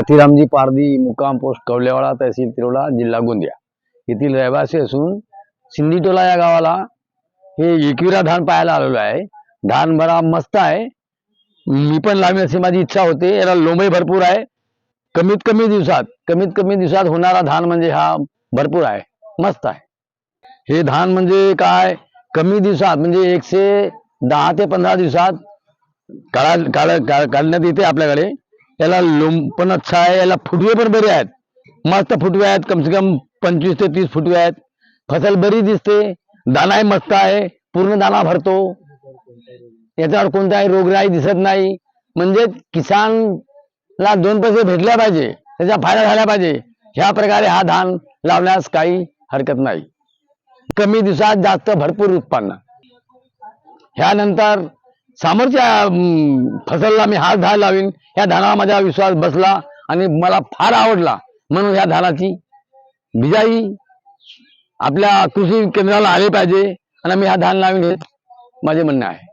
यथिरामजी पारदी मुक्काम पोस्ट कवलेवाडा तहसील तिरोडा जिल्हा गोंदिया. येथील रहिवासी असून सिंदीटोला या गावाला हे एकविरा धान पाहायला आलेलो आहे. धान बरा मस्त आहे. मी पण लावी अशी माझी इच्छा होते. याला लोंबई भरपूर आहे. कमीत कमी दिवसात कमीत कमी दिवसात होणारा धान म्हणजे हा भरपूर आहे. मस्त आहे. हे धान म्हणजे काय? कमी दिवसात म्हणजे एकशे दहा ते पंधरा दिवसात काढा काढ काढ- काढण्यात येते आपल्याकडे. याला लोम अच्छा आहे याला फुटवे पण बरे आहेत. मस्त फुटवे आहेत कम से कम पंचवीस ते तीस फुटवे आहेत. फसल बरी दिसते दानाही मस्त आहे पूर्ण दाना भरतो. याच्यावर कोणताही रोगराई दिसत नाही. म्हणजे किसानला दोन पैसे भेटल्या पाहिजे त्याचा फायदा झाला पाहिजे. ह्या प्रकारे हा धान लावण्यास काही हरकत नाही. कमी दिवसात जास्त भरपूर उत्पन्न. ह्यानंतर सामोरच्या फसलला मी हात धान लावीन. ह्या धानावर माझा विश्वास बसला आणि मला फार आवडला. म्हणून ह्या धानाची बिजाई आपल्या कृषी केंद्राला आले पाहिजे. आणि मी हा धान लावीन हे माझे म्हणणे आहे.